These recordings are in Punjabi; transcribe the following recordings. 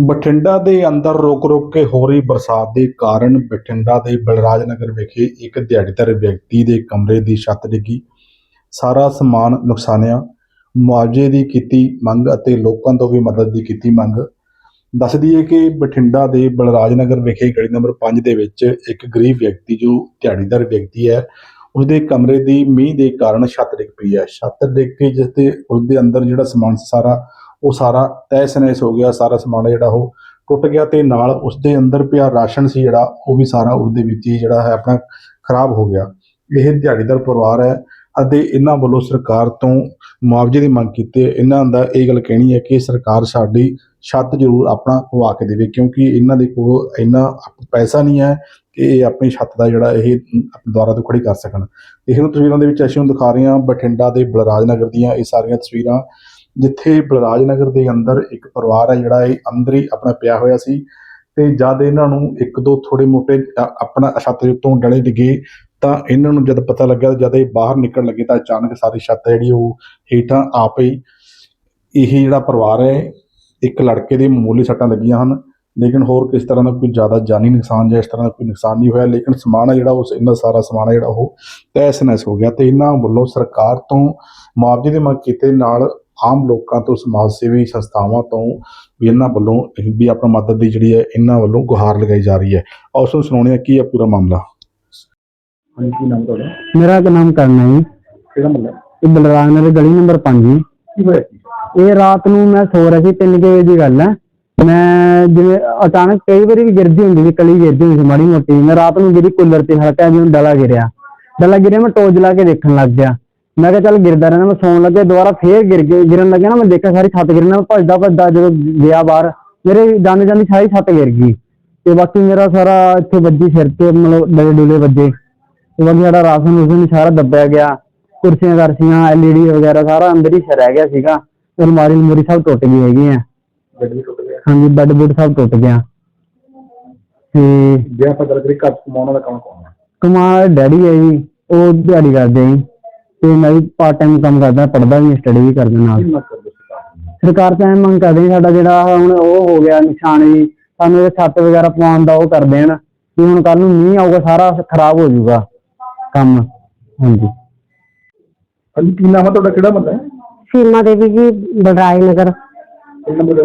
ਬਠਿੰਡਾ ਦੇ ਅੰਦਰ ਰੁਕ-ਰੁਕ ਕੇ ਹੋ ਰਹੀ ਬਰਸਾਤ ਦੇ ਕਾਰਨ ਬਠਿੰਡਾ ਦੇ ਬਲਰਾਜ ਨਗਰ ਵਿਖੇ ਇੱਕ ਦਿਹਾੜੀਦਾਰ ਵਿਅਕਤੀ ਦੇ ਕਮਰੇ ਦੀ ਛੱਤ ਡਿੱਗੀ। ਸਾਰਾ ਸਮਾਨ ਨੁਕਸਾਨਿਆ। ਮੁਆਵਜ਼ੇ ਦੀ ਕੀਤੀ ਮੰਗ ਅਤੇ ਲੋਕਾਂ ਤੋਂ ਵੀ ਮਦਦ ਦੀ ਕੀਤੀ ਮੰਗ। ਦੱਸ ਦਈਏ ਕਿ ਬਠਿੰਡਾ ਦੇ ਬਲਰਾਜ ਨਗਰ ਵਿਖੇ ਗਲੀ ਨੰਬਰ 5 ਦੇ ਵਿੱਚ ਇੱਕ ਗਰੀਬ ਵਿਅਕਤੀ ਜੋ ਦਿਹਾੜੀਦਾਰ ਵਿਅਕਤੀ ਹੈ, ਉਸਦੇ ਕਮਰੇ ਦੀ ਮੀਂਹ ਦੇ ਕਾਰਨ ਛੱਤ ਡਿੱਗ ਪਈ ਹੈ। ਛੱਤ ਡਿੱਗ ਕੇ ਜਿਸ ਤੇ ਉਸਦੇ ਅੰਦਰ ਜਿਹੜਾ ਸਮਾਨ ਸਾਰਾ ਉਹ ਸਾਰਾ ਤਹਿਸ ਨਹਿਸ ਹੋ ਗਿਆ, ਸਾਰਾ ਸਮਾਨ ਜਿਹੜਾ ਉਹ ਟੁੱਟ ਗਿਆ ਤੇ ਨਾਲ ਉਸਦੇ ਅੰਦਰ ਪਿਆ ਰਾਸ਼ਨ ਸੀ ਜਿਹੜਾ, ਉਹ ਵੀ ਸਾਰਾ ਉਸਦੇ ਵਿੱਚ ਹੀ ਜਿਹੜਾ ਹੈ ਆਪਣਾ ਖਰਾਬ ਹੋ ਗਿਆ। ਇਹ ਦਿਹਾੜੀਦਾਰ ਪਰਿਵਾਰ ਹੈ ਅਤੇ ਇਹਨਾਂ ਵੱਲੋਂ ਸਰਕਾਰ ਤੋਂ ਮੁਆਵਜ਼ੇ ਦੀ ਮੰਗ ਕੀਤੀ ਇਹਨਾਂ ਦਾ ਇਹ ਗੱਲ ਕਹਿਣੀ ਹੈ ਕਿ ਸਰਕਾਰ ਸਾਡੀ ਛੱਤ ਜ਼ਰੂਰ ਆਪਣਾ ਪਵਾ ਕੇ ਦੇਵੇ ਕਿਉਂਕਿ ਇਹਨਾਂ ਦੇ ਕੋਲ ਇੰਨਾ ਪੈਸਾ ਨਹੀਂ ਹੈ ਕਿ ਇਹ ਆਪਣੀ ਛੱਤ ਦਾ ਜਿਹੜਾ ਇਹ ਦੁਆਰਾ ਤੋਂ ਖੜੀ ਕਰ ਸਕਣ। ਇਹ ਨੂੰ ਤਸਵੀਰਾਂ ਦੇ ਵਿੱਚ ਅਸੀਂ ਹੁਣ ਦਿਖਾ ਰਹੇ ਹਾਂ ਬਠਿੰਡਾ ਦੇ ਬਲਰਾਜ ਨਗਰ ਦੀਆਂ ਇਹ ਸਾਰੀਆਂ ਤਸਵੀਰਾਂ। ਜਿੱਥੇ ਬਲਰਾਜ ਨਗਰ ਦੇ ਅੰਦਰ ਇੱਕ ਪਰਿਵਾਰ ਹੈ ਜਿਹੜਾ ਇਹ ਅੰਦਰ ਹੀ ਆਪਣਾ ਪਿਆ ਹੋਇਆ ਸੀ ਤੇ ਜਦ ਇਹਨਾਂ ਨੂੰ ਇੱਕ ਦੋ ਥੋੜੇ ਮੋਟੇ ਆਪਣਾ ਛੱਤ ਦੇ ਉੱਤੋਂ ਡਲੇ ਡਿੱਗੇ ਤਾਂ ਇਹਨਾਂ ਨੂੰ ਜਦ ਪਤਾ ਲੱਗਿਆ ਜਦ ਇਹ ਬਾਹਰ ਨਿਕਲਣ ਲੱਗੇ ਤਾਂ ਅਚਾਨਕ ਸਾਰੀ ਛੱਤ ਜਿਹੜੀ ਉਹ ਹੇਠਾਂ ਆ ਪਈ। ਇਹ ਜਿਹੜਾ ਪਰਿਵਾਰ ਹੈ, ਇੱਕ ਲੜਕੇ ਦੇ ਮਾਮੂਲੀ ਸੱਟਾਂ ਲੱਗੀਆਂ ਹਨ, ਲੇਕਿਨ ਹੋਰ ਕਿਸ ਤਰ੍ਹਾਂ ਦਾ ਕੋਈ ਜ਼ਿਆਦਾ ਜਾਨੀ ਨੁਕਸਾਨ ਜਾਂ ਇਸ ਤਰ੍ਹਾਂ ਦਾ ਕੋਈ ਨੁਕਸਾਨ ਨਹੀਂ ਹੋਇਆ, ਲੇਕਿਨ ਸਮਾਨ ਹੈ ਜਿਹੜਾ ਉਸ, ਇਹਨਾਂ ਸਾਰਾ ਸਮਾਨ ਹੈ ਜਿਹੜਾ ਉਹ ਤਹਿਸ ਨਹਿਸ ਹੋ ਗਿਆ ਤੇ ਇਹਨਾਂ ਵੱਲੋਂ ਸਰਕਾਰ ਤੋਂ ਮੁਆਵਜ਼ੇ ਦੀ ਮੰਗ ਕੀਤੇ, ਨਾਲ ਆਮ ਲੋਕਾਂ ਤੋਂ ਸਮਾਜ ਸੇਵੀ ਸੰਸਥਾਵਾਂ ਤੋਂ ਵੀ ਇਹਨਾਂ ਵੱਲੋਂ ਇਹ ਵੀ ਆਪਣਾ ਮਦਦ ਦੀ ਜਿਹੜੀ ਹੈ ਇਹਨਾਂ ਵੱਲੋਂ ਗੁਹਾਰ ਲਗਾਈ ਜਾ ਰਹੀ ਹੈ। ਆਓ ਉਸ ਨੂੰ ਸੁਣਾਉਣੇ ਆ ਕੀ ਹੈ ਪੂਰਾ ਮਾਮਲਾ? ਹਾਂਜੀ ਕੀ ਨਾਮ ਤੁਹਾਡਾ? ਮੇਰਾ ਤਾਂ ਨਾਮ ਕਰਨਾ ਜੀ। ਕਿਹੜਾ ਮੱਲਾ ਇਹ ਬਲਰਾਜ ਨਗਰ ਗਲੀ ਨੰਬਰ 5 ਜੀ। ਕੀ ਹੋਇਆ ਕੀ ਇਹ ਰਾਤ ਨੂੰ ਮੈਂ ਸੋ ਰਿਹਾ ਸੀ 3 ਵਜੇ ਦੀ ਗੱਲ ਹੈ। ਮੈਂ ਜਿਵੇਂ ਅਚਾਨਕ ਕਈ ਵਾਰੀ ਵੀ ਗਿਰਦੀ ਹੁੰਦੀ ਸੀ ਕਲੀ ਗਿਰਦੀ ਹੁੰਦੀ ਸੀ ਮਾੜੀ ਮੋਟੀ। ਮੈਂ ਰਾਤ ਨੂੰ ਜਿਹੜੀ ਕੂਲਰ ਤੇ ਹਲਕਾ ਜਿਹਾ ਡਲਾ ਗਿਰਿਆ। ਡਲਾ ਗਿਰਿਆ ਮੈਂ ਟੋਜ ਲਾ ਕੇ ਦੇਖਣ ਲੱਗ ਗਿਆ। ਮੈਂ ਕਿਹਾ ਚੱਲ ਗਿਰਦਾ ਰਹਿਣਾ ਮੈਂ ਸੌਣ ਲੱਗਿਆ ਦੁਬਾਰਾ ਫੇਰ ਗਿਰ ਗਿਆ ਗਿਰਨ ਲੱਗਿਆ ਨਾ ਮੈਂ ਦੇਖਿਆ ਸਾਰੀ ਛੱਤ ਗਿਰਨਾ ਮੈਂ ਭੱਜਦਾ ਭੱਜਦਾ ਜਦੋਂ ਗਿਆ ਬਾਹਰ ਮੇਰੇ ਜਾਂਦੇ ਜਾਂਦੀ ਸਾਰੀ ਛੱਤ ਗਿਰ ਗਈ ਤੇ ਬਾਕੀ ਮੇਰਾ ਸਾਰਾ ਇੱਥੇ ਵੱਜੀ ਸਿਰ ਤੇ ਮਤਲਬ ਡਲੇ ਡੁਲੇ ਵੱਜੇ ਤੇ ਬਾਕੀ ਸਾਡਾ ਰਾਸ਼ਨ ਰੂਸ਼ਨ ਸਾਰਾ ਦੱਬਿਆ ਗਿਆ ਕੁਰਸੀਆਂ ਕਰਸੀਆਂ ਐਲਈਡੀ ਵਗੈਰਾ ਸਾਰਾ ਅੰਦਰ ਹੀ ਰਹਿ ਗਿਆ ਸੀਗਾ ਤੇ ਅਲਮਾਰੀ ਅਲਮੂਰੀ ਸਭ ਟੁੱਟ ਗਈ ਹੈਗੀ ਆ ਬੈੱਡ ਵੀ ਟੁੱਟ ਗਿਆ ਹਾਂਜੀ ਬੈੱਡ ਬੁੱਡ ਸਭ ਟੁੱਟ ਗਿਆ ਤੇ ਜੇ ਆਪਾਂ ਗੱਲ ਕਰੀਏ ਘਰ ਕਮਾਉਣ ਦਾ ਕੰਮ ਕੌਣ ਹੈ ਕਮਾਲ ਡੈਡੀ ਹੈ ਜੀ ਉਹ ਦਿਹਾੜੀ ਕਰਦੇ ਆ ਜੀ ਤੇ ਮੈਂ ਵੀ ਪਾਰਟ ਟਾਈਮ ਕੰਮ ਕਰਦਾ ਪੜਦਾ ਵੀ ਸਟੱਡੀ ਵੀ ਕਰਦਾ ਨਾਲ। ਕੀ ਸਰਕਾਰ ਤੋਂ ਐਂ ਮੰਗ ਕਰਦੇ ਸਾਡਾ ਜਿਹੜਾ ਹੁਣ ਉਹ ਹੋ ਗਿਆ ਨਿਸ਼ਾਨ ਜੀ ਸਾਨੂੰ ਇਹ ਛੱਤ ਵਗੈਰਾ ਪਵਾਉਣ ਦਾ ਉਹ ਕਰ ਦੇਣ ਵੀ ਹੁਣ ਕੱਲ ਨੂੰ ਮੀਂਹ ਆਊਗਾ ਸਾਰਾ ਖਰਾਬ ਹੋ ਜਾਊਗਾ ਕੰਮ। ਹਾਂਜੀ। ਹਾਂਜੀ ਕੀ ਨਾਮ ਹੈ ਤੁਹਾਡਾ? ਕਿਹੜਾ ਮੱਲਾ ਹੈ? ਸੀਮਾ ਦੇਵੀ ਜੀ ਬਲਰਾਜ ਨਗਰ। ਹੈ?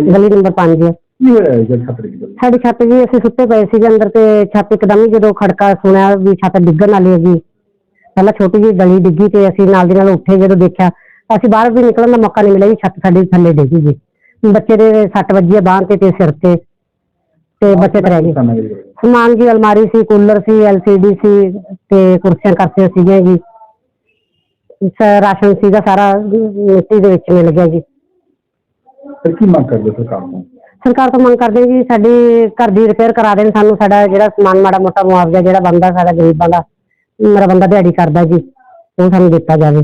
ਗਲੀ ਨੰਬਰ 5 ਕੀ ਹੋਇਆ ਹੈ ਸਾਡੀ ਛੱਤ ਜੀ ਅਸੀਂ ਸੁੱਤੇ ਪਏ ਸੀਗੇ ਅੰਦਰ ਤੇ ਛੱਤ ਇੱਕਦਮ ਹੀ ਜਦੋਂ ਖੜਕਾ ਸੁਣਿਆ ਵੀ ਛੱਤ ਡਿੱਗਣ ਵਾਲੀ ਹੈਗੀ। ਪਹਿਲਾਂ ਛੋਟੀ ਜਿਹੀ ਗਲੀ ਡਿੱਗੀ ਤੇ ਅਸੀਂ ਨਾਲ ਦੀ ਨਾਲ ਉੱਠੇ ਜਦੋਂ ਦੇਖਿਆ ਅਸੀਂ ਬਾਹਰ ਵੀ ਨਿਕਲਣ ਦਾ ਮੌਕਾ ਨਹੀਂ ਮਿਲਿਆ ਜੀ ਛੱਤ ਸਾਡੀ ਥੱਲੇ ਡਿੱਗੀ ਜੀ। ਬੱਚੇ ਦੇ ਸੱਟ ਵੱਜੀ ਬਾਂਹ ਤੇ ਤੇ ਸਿਰ ਤੇ ਤੇ ਬੱਚੇ ਰਹਿ ਗਏ। ਸਮਾਨ ਜੀ ਅਲਮਾਰੀ ਸੀ ਕੂਲਰ ਸੀ ਐਲਸੀਡੀ ਸੀ ਤੇ ਕੁਰਸੀਆਂ ਕਰਸੀਆਂ ਸੀਗੀਆਂ ਜੀ। ਸ- ਰਾਸ਼ਨ ਸੀਗਾ ਸਾਰਾ ਮਿੱਟੀ ਦੇ ਵਿੱਚ ਮਿਲ ਗਿਆ ਜੀ। ਫਿਰ ਕੀ ਮੰਗ ਕਰਦੇ ਸਰਕਾਰ ਤੋਂ? ਸਰਕਾਰ ਤੋਂ ਮੰਗ ਕਰਦੇ ਜੀ ਸਾਡੀ ਘਰ ਦੀ ਰਿਪੇਅਰ ਕਰਾ ਦੇਣ ਸਾਨੂੰ ਸਾਡਾ ਜਿਹੜਾ ਸਮਾਨ ਮਾੜਾ ਮੋਟਾ ਮੁਆਵਜ਼ਾ ਜਿਹੜਾ ਬੰਦਾ ਸਾਡਾ ਗਰੀਬਾਂ ਦਾ। ਮੇਰਾ ਬੰਦਾ ਦਿਹਾੜੀ ਕਰਦਾ ਜੀ ਉਹ ਸਾਨੂੰ ਦਿੱਤਾ ਜਾਵੇ।